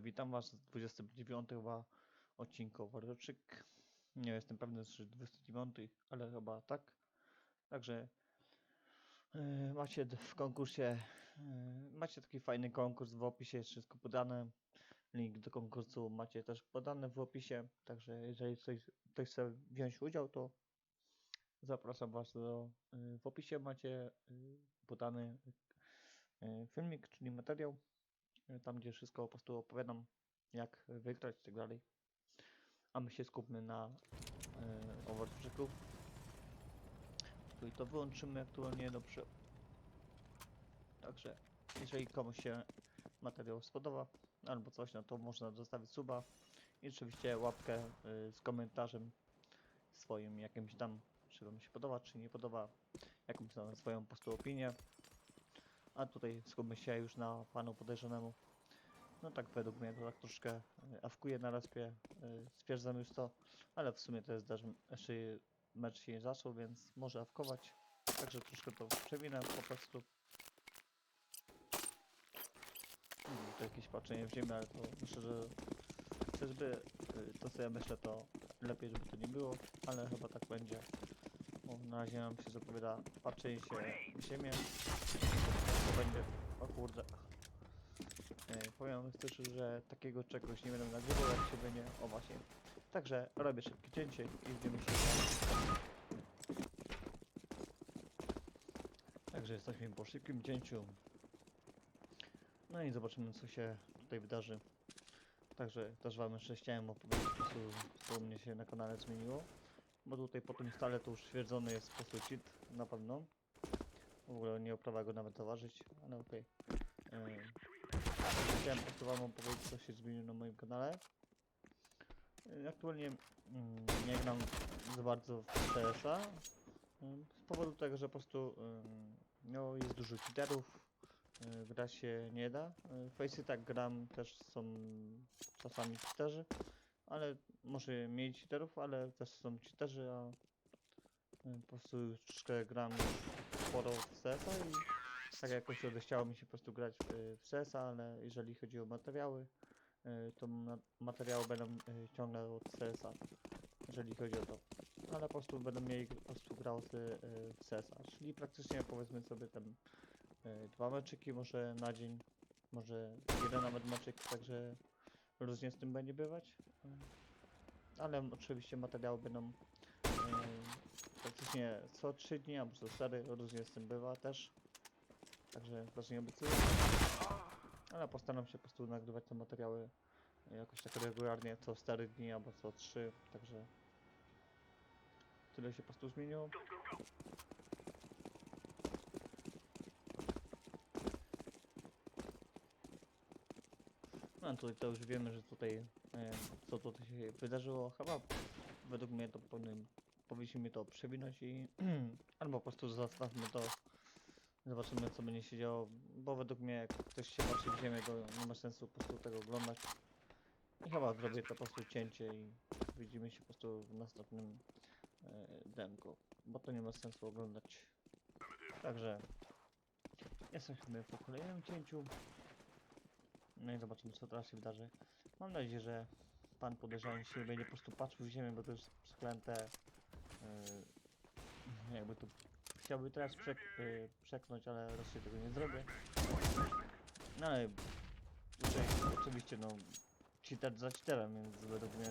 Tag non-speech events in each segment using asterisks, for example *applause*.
Witam was w 29 chyba odcinku Warroczyk. Nie jestem pewny, czy 29, ale chyba tak. Także yy, macie w konkursie, yy, macie taki fajny konkurs w opisie, jest wszystko podane. Link do konkursu macie też podany w opisie. Także jeżeli ktoś, ktoś chce wziąć udział, to zapraszam was do, yy, w opisie macie yy, podany filmik, czyli materiał tam gdzie wszystko po prostu opowiadam, jak wygrać i tak dalej. A my się skupmy na e, Overwatchu. Tu i to wyłączymy aktualnie dobrze. Także jeżeli komuś się materiał spodoba albo coś, no to można zostawić suba i oczywiście łapkę e, z komentarzem swoim jakimś tam, czy wam się podoba, czy nie podoba, jakąś tam swoją po prostu opinię. A tutaj skupmy się już na panu podejrzanemu. No tak według mnie to tak troszkę e, awkuje na respie, e, stwierdzam już to, ale w sumie to jest też jeszcze mecz się nie zaczął, więc może awkować. Także troszkę to przewinę po prostu. Mm, To jakieś patrzenie w ziemię, ale to myślę, że czyżby e, to co ja myślę to lepiej żeby to nie było, ale chyba tak będzie. Bo na razie nam się zapowiada patrzenie się w ziemię. To będzie, o kurde. E, powiem też, że takiego czegoś nie będę nagrywał, jak się będzie, o właśnie. Także robię szybkie cięcie i widzimy się. Także jesteśmy po szybkim cięciu. No i zobaczymy co się tutaj wydarzy. Także też wam jeszcze chciałem opowiedzieć co u mnie się na kanale zmieniło. Bo tutaj po tym stale to już stwierdzony jest po cheat, na pewno. W ogóle nie oprawa go nawet zauważyć, ale okej. Em, Chciałem po prostu wam opowiedzieć co się zmieniło na moim kanale. Y, Aktualnie mm, nie gram za bardzo w CS-a. ym, Z powodu tego, że po prostu no, jest dużo cheaterów. Grać się nie da. Facey tak gram, też są czasami cheaterzy. Ale może mniej cheaterów, ale też są cheaterzy, a po prostu troszkę gram sporo w CS-a i tak jakoś odechciało mi się po prostu grać w, w CS, ale jeżeli chodzi o materiały, y, to ma materiały będą y, ciągle od CS-a, jeżeli chodzi o to. Ale po prostu będę mieli po prostu grał y, w CS-a, czyli praktycznie powiedzmy sobie tam y, dwa meczyki może na dzień, może jeden nawet meczyk, także różnie z tym będzie bywać. Y, Ale oczywiście materiały będą y, praktycznie co 3 dni albo co 4, różnie z tym bywa też. Także też nie obiecuję. Ale postaram się po prostu nagrywać te materiały jakoś tak regularnie, co 4 dni albo co 3, także tyle się po prostu zmieniło. No tutaj to już wiemy, że tutaj e, co tutaj się wydarzyło, chyba według mnie to powinien, powinniśmy to przewinąć i *clears throat* albo po prostu zostawmy to Zobaczymy co będzie się działo, bo według mnie jak ktoś się patrzy w ziemię, to nie ma sensu po prostu tego oglądać. I chyba zrobię to po prostu cięcie i widzimy się po prostu w następnym e, demku, bo to nie ma sensu oglądać. Także jesteśmy po kolejnym cięciu. No i zobaczymy co teraz się wydarzy. Mam nadzieję, że pan podejrzany się będzie po prostu patrzył w ziemię, bo to jest przeklęte. e, jakby to chciałby teraz przek y, przeknąć, ale raczej tego nie zrobię. No ale tutaj oczywiście no cheater za cheaterem, więc według mnie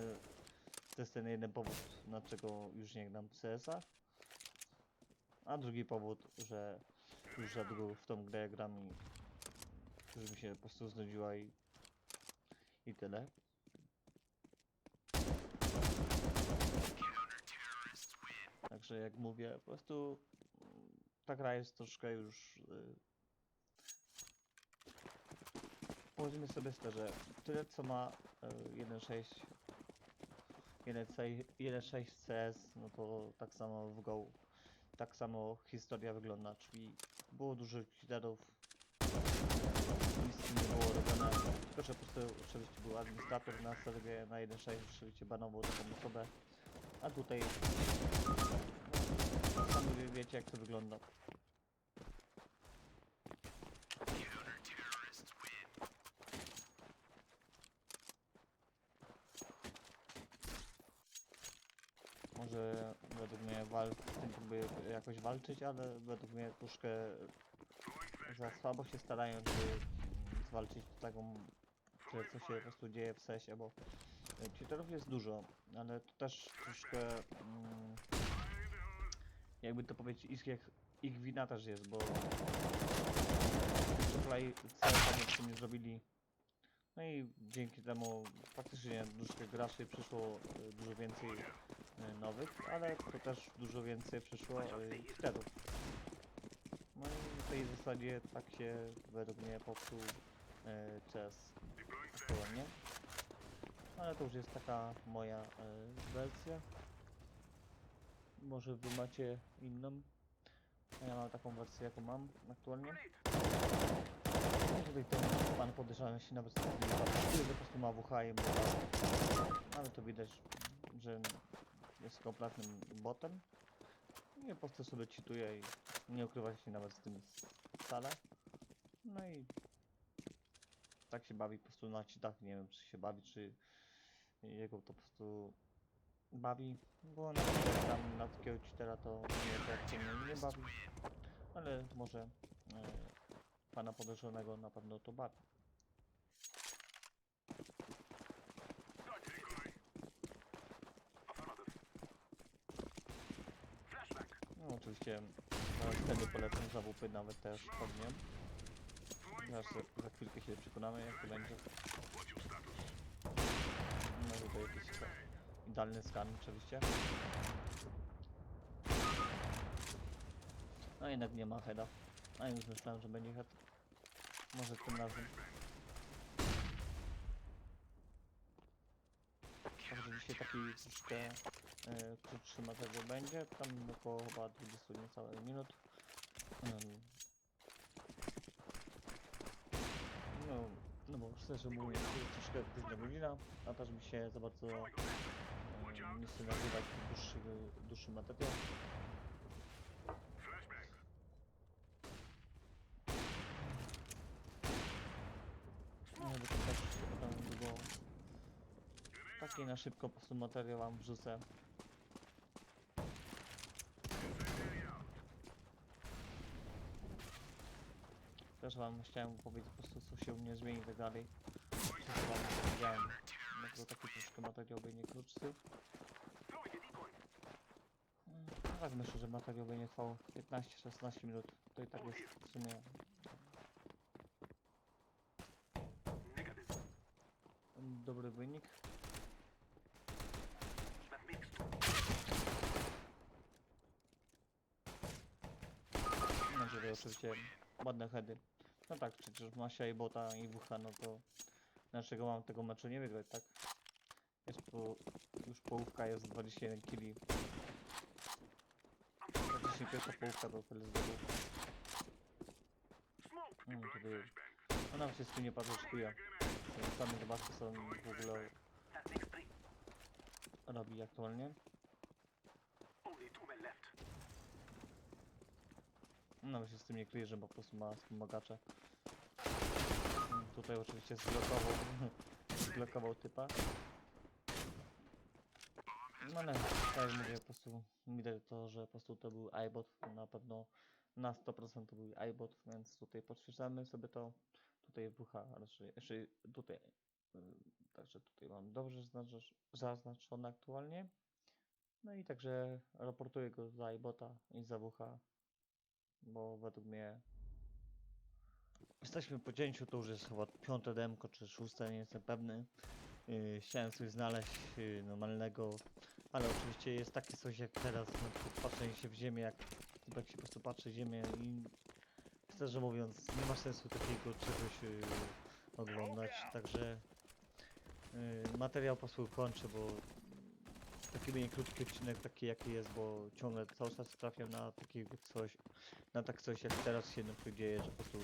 to jest ten jeden powód, dlaczego już nie gram CS-a. A drugi powód, że już za długo w tą grę gram i już mi się po prostu znudziła i, i tyle. Także jak mówię, po prostu mm, ta gra jest troszkę już. y, Powiedzmy sobie szczerze, tyle co ma y, 1.6 1.6 1.6 CS, no to tak samo w Go, tak samo historia wygląda, czyli było dużo cheaterów, nic nie było robione, tylko że po prostu oczywiście był administrator na serwie na 1.6, oczywiście banował taką osobę, a tutaj jest. Sami wiecie jak to wygląda. Może według mnie wal z tym jakoś walczyć, ale według mnie troszkę za słabo się starają, żeby zwalczyć taką, że co się po prostu dzieje w sesie, bo cheaterów jest dużo, ale to też troszkę mm, jakby to powiedzieć, ich, ich, wina też jest, bo tutaj całe panie nie zrobili no i dzięki temu faktycznie tych graczy przyszło e, dużo więcej e, nowych, ale to też dużo więcej przyszło e, cheaterów. No i w tej zasadzie tak się według mnie popsuł CS. Ale to już jest taka moja e, wersja. Może wy macie inną. Ja mam taką wersję jaką mam aktualnie. Tutaj ten pan podejrzany się nawet nie patrzy, po prostu ma WH i Ale to widać, że jest kompletnym botem. Nie po prostu sobie cheatuje i nie ukrywa się nawet z tym wcale. No i tak się bawi po prostu na cheatach. Nie wiem czy się bawi, czy jego to po prostu bawi. Bo na tam na takiego cheatera to mnie aktualnie nie bawi. Ale może e, pana podejrzanego na pewno to bawi. No oczywiście nawet wtedy polecam zawupy nawet też pewnie. Zaraz za, za chwilkę się przekonamy jak to będzie. No tutaj jakiś skan. Idealny skan oczywiście. No jednak nie ma heada. A już myślałem, że będzie head. Może tym razem. Także dzisiaj taki troszkę e, krótszy materiał będzie. Tam około chyba 20 niecałych minut. Em, no, no bo szczerze mówiąc troszkę późna godzina, a też mi się za bardzo nie chce nagrywać dłuższy, dłuższy materiał. No bo to też potem długo taki na szybko po prostu materiał wam wrzucę. Też wam chciałem powiedzieć po prostu co się u mnie zmieni i tak dalej. Co wam powiedziałem. No to taki troszkę materiał będzie krótszy. Mm, no Tak myślę, że materiał będzie trwał 15-16 minut. To i tak jest w sumie dobry wynik. Mam nadzieję, oczywiście ładne heady. No tak, przecież Masia i Bota i Wucha, no to dlaczego mam tego meczu nie wygrać, tak? Jest po, już połówka jest 21 kili. Praktycznie pierwsza połówka to tyle zdobył. Mm, tutaj ona wszystkim nie patrzeczkuje. Sami zobaczcie co on w ogóle robi aktualnie. No się z tym nie kryje, że po prostu ma wspomagacze. Tutaj oczywiście zblokował, *laughs* zblokował typa. No ale tak jak mówię, po prostu widać to, że po prostu to był iBot, na pewno na 100% to był iBot, więc tutaj potwierdzamy sobie to. Tutaj WH raczej, raczej tutaj, y, także tutaj mam dobrze zaznacz- zaznaczone aktualnie. No i także raportuję go za iBota i za WH, bo według mnie jesteśmy po cięciu, to już jest chyba piąte demko czy szóste, nie jestem pewny. Yy, chciałem coś znaleźć yy, normalnego, ale oczywiście jest takie coś jak teraz, przykład patrzenie się w ziemię, jak, jak się po prostu patrzy w ziemię i szczerze mówiąc nie ma sensu takiego czegoś yy, oglądać, także materiał po prostu kończę, bo taki będzie krótki odcinek taki jaki jest, bo ciągle cały czas trafiam na takie coś, na tak coś jak teraz się dzieje, że po prostu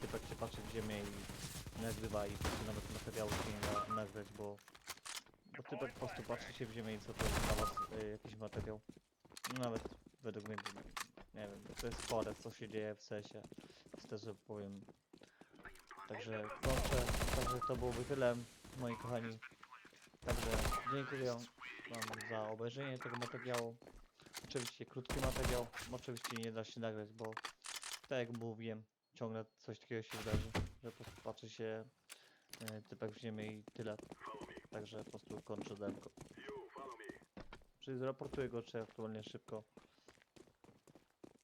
typek się patrzy w ziemię i nagrywa i po prostu nawet materiału się nie da nagrać, bo, bo typek po prostu patrzy się w ziemię i co to jest dla was y, jakiś materiał. Nawet według mnie, nie wiem, to jest chore co się dzieje w sesie, szczerze powiem. Także kończę, także to byłoby tyle, moi kochani. Także dziękuję wam za obejrzenie tego materiału. Oczywiście krótki materiał, oczywiście nie da się nagrać, bo tak jak mówiłem, ciągle coś takiego się wydarzy, że po prostu patrzy się e, typek w ziemię i tyle. Także po prostu kończę demko. Czyli zraportuję go, czy aktualnie szybko